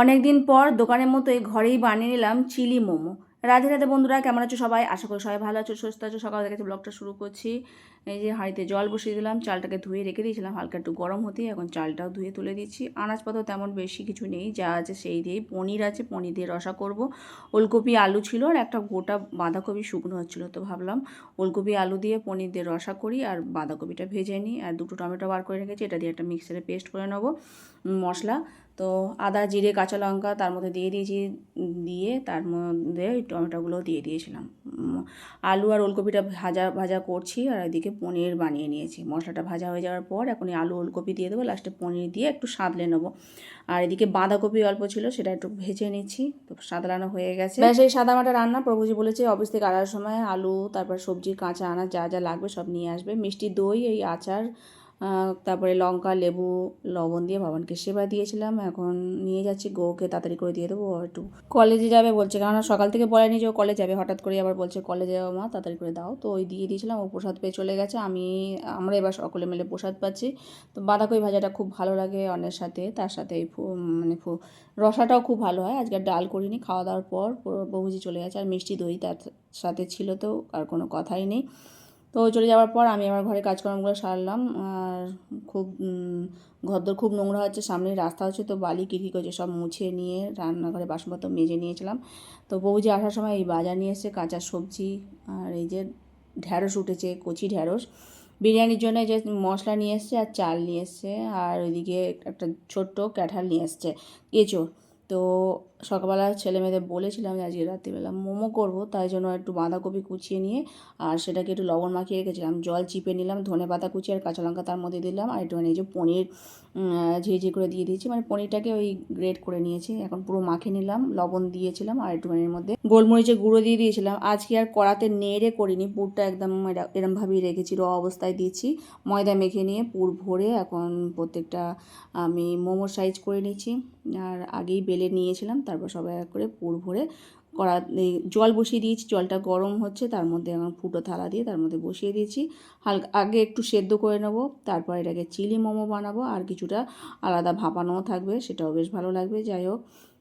অনেক দিন পর দোকানের মতোই ঘরেই বানিয়ে নিলাম চিলি মোমো। রাধে রাধে বন্ধুরা, কেমন আছো সবাই? আশা করি সবাই ভালো আছো, সুস্থ আছো। সকাল থেকে ব্লগটা শুরু করছি। এই যে হাঁড়িতে জল বসিয়ে দিলাম, চালটাকে ধুয়ে রেখে দিয়েছিলাম, হালকা একটু গরম হতেই এখন চালটাও ধুয়ে তুলে দিচ্ছি। আনাজপাতাও তেমন বেশি কিছু নেই, যা আছে সেই দিয়েই। পনির আছে, পনির দিয়ে রসা করব। ওলকপি, আলু ছিল আর একটা গোটা বাঁধাকপি শুকনো হচ্ছিল, তো ভাবলাম ওলকপি, আলু দিয়ে পনির দিয়ে রসা করি আর বাঁধাকপিটা ভেজে নিই। আর দুটো টমেটো বার করে রেখেছি, এটা দিয়ে একটা মিক্সারে পেস্ট করে নেব। মশলা তো আদা, জিরে, কাঁচা লঙ্কা তার মধ্যে দিয়ে দিয়েছি, দিয়ে তার মধ্যে টমেটোগুলো দিয়ে দিয়েছিলাম। আলু আর ওলকপিটা ভাজা ভাজা করছি আর এদিকে পনির বানিয়ে নিয়েছি। মশলাটা ভাজা হয়ে যাওয়ার পর এখন আলু, ওলকপি দিয়ে দেবো। লাস্টে পনির দিয়ে একটু সাঁতলে নেব। আর এদিকে বাঁধাকপি অল্প ছিল, সেটা একটু ভেজে নিচ্ছি। তো সাঁতলানো হয়ে গেছে। ব্যাস, এই সাদা মাটা রান্না। প্রভুজি বলেছে অফিস থেকে আসার সময় আলু, তারপর সবজি, কাঁচা আনাজ যা যা লাগবে সব নিয়ে আসবে। মিষ্টি দই, এই আচার তারপরে লঙ্কা, লেবু, লবণ দিয়ে বাবানকে সেবা দিয়েছিলাম। এখন নিয়ে যাচ্ছি, গৌকে তাড়াতাড়ি করে দিয়ে দেবো। একটু কলেজে যাবে বলছে। কারণ সকাল থেকে বলেনি যে ও কলেজ যাবে। হঠাৎ করে আবার বলছে কলেজে যাব মা, তাড়াতাড়ি করে দাও। তো ওই দিয়ে দিয়েছিলাম। ও প্রসাদ পেয়ে চলে গেছে। আমি, আমরা এবার সকলে মিলে প্রসাদ পাচ্ছি। তো বাঁধাকপি ভাজাটা খুব ভালো লাগে অন্যের সাথে। তার সাথে এই মানে ফু- রসাটাও খুব ভালো হয়। আজকে ডাল করিনি। খাওয়া দাওয়ার পর পুরো বহুজি চলে গেছে। আর মিষ্টি দই তার সাথে ছিল তো, আর কোনো কথাই নেই। তো চলে যাওয়ার পর আমি আমার ঘরে কাজকর্মগুলো সারলাম আর খুব ঘরদোর খুব নোংরা হচ্ছে সামনে রাস্তা হচ্ছে, তো বালি কিরকি করছে, সব মুছে নিয়ে রান্নাঘরে বাসনপত্র মেজে নিয়েছিলাম। তো বউ যে আসার সময় এই বাজার নিয়ে এসছে, কাঁচা সবজি আর এই যে ঢ্যাঁড়স উঠেছে, কচি ঢ্যাঁড়স। বিরিয়ানির জন্য যে মশলা নিয়ে এসছে আর চাল নিয়ে এসছে আর ওইদিকে একটা ছোট্ট ক্যাঠাল নিয়ে এসছে। এঁচোড় তো সকালবেলা ছেলে মেয়েদের বলেছিলাম যে আজকে রাত্রিবেলা মোমো করব, তাই জন্য একটু বাঁধাকপি কুচিয়ে নিয়ে আর সেটাকে একটু লবণ মাখিয়ে রেখেছিলাম। জল চিপে নিলাম, ধনে পাতা কুচি আর কাঁচা লঙ্কা তার মধ্যে দিলাম আর একটুখানি এই যে পনির ঝিঝি করে দিয়ে দিয়েছি। মানে পনিরটাকে ওই গ্রেট করে নিয়েছি, এখন পুরো মাখে নিলাম, লবণ দিয়েছিলাম আর একটুখানির মধ্যে গোলমরিচের গুঁড়ো দিয়ে দিয়েছিলাম। আজকে আর কড়াতে নেড়ে করিনি, পুরটা একদম এরা- এরমভাবেই রেখেছি, র অবস্থায় দিয়েছি। ময়দা মেখে নিয়ে পুর ভরে এখন প্রত্যেকটা আমি মোমোর সাইজ করে নিচ্ছি আর আগেই বেলে নিয়েছিলাম তারপর সবাই এক করে পুর ভরে এই জল বসিয়ে দিয়েছি, জলটা গরম হচ্ছে, তার মধ্যে এখন ফুটো থালা দিয়ে তার মধ্যে বসিয়ে দিয়েছি। হালকা, আগে একটু সেদ্ধ করে নেব, তারপর এটাকে চিলি মোমো বানাবো, আর কিছুটা আলাদা ভাপানোও থাকবে, সেটাও বেশ ভালো লাগবে, যাই হোক।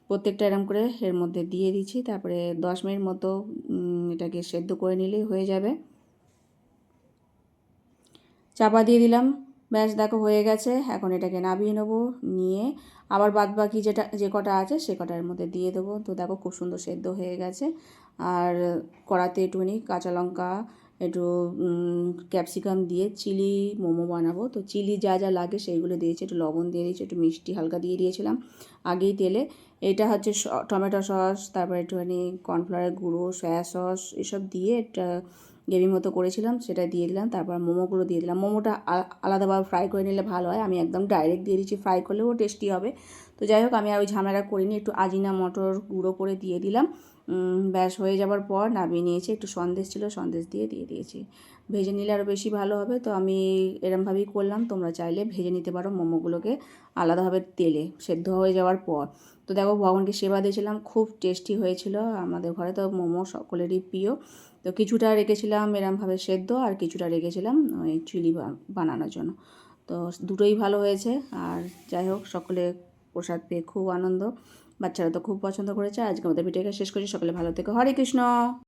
প্রত্যেকটা এরম করে এর মধ্যে দিয়ে দিচ্ছি, তারপরে দশ মিনিট মতো এটাকে সেদ্ধ করে নিলেই হয়ে যাবে। চাপা দিয়ে দিলাম। ব্যাস দেখো হয়ে গেছে, এখন এটাকে নামিয়ে নেব, নিয়ে আবার বাদ বাকি যেটা, যে কটা আছে সে কটার মধ্যে দিয়ে দেবো। তো দেখো খুব সুন্দর সেদ্ধ হয়ে গেছে। আর কড়াতে একটুখানি কাঁচা লঙ্কা, একটু ক্যাপসিকাম দিয়ে চিলি মোমো বানাবো। তো চিলি যা যা লাগে সেইগুলো দিয়েছি, একটু লবণ দিয়ে দিয়েছি, একটু মিষ্টি হালকা দিয়ে দিয়েছিলাম আগেই তেলে। এটা হচ্ছে টমেটো সস, তারপরে একটুখানি কর্নফ্লাওয়ারের গুঁড়ো, সয়া সস, এসব দিয়ে একটা গ্রেভি মতো করেছিলাম, সেটা দিয়ে দিলাম, তারপর মোমোগুলো দিয়ে দিলাম। মোমোটা আলাদাভাবে ফ্রাই করে নিলে ভালো হয়, আমি একদম ডাইরেক্ট দিয়ে দিচ্ছি ফ্রাই করলেও টেস্টি হবে। তো যাই হোক, আমি আর ওই ঝামেলা করিনি, একটু আজিনা মটর গুঁড়ো করে দিয়ে দিলাম। ব্যাস হয়ে যাবার পর নামিয়ে নিয়েছি। একটু সন্দেশ ছিল, সন্দেশ দিয়ে দিয়ে দিয়েছি। ভেজে নিলে আরও বেশি ভালো হবে। তো আমি এরমভাবেই করলাম। তোমরা চাইলে ভেজে নিতে পারো মোমোগুলোকে আলাদাভাবে তেলে সেদ্ধ হয়ে যাওয়ার পর। তো দেখো, ভগবানকে সেবা দিয়েছিলাম। খুব টেস্টি হয়েছিল আমাদের ঘরে। তো মোমো সকলেরই প্রিয়। তো কিছুটা রেখেছিলাম এরমভাবে সেদ্ধ আর কিছুটা রেখেছিলাম ওই চিলি বানানোর জন্য। তো দুটোই ভালো হয়েছে। আর যাই হোক, সকলে প্রসাদ পেয়ে খুব আনন্দ। বাচ্চারা তো খুব পছন্দ করেছে। আজকে আমাদের ভিডিওটা শেষ করছি। সকলে ভালো থেকে। হরে কৃষ্ণ।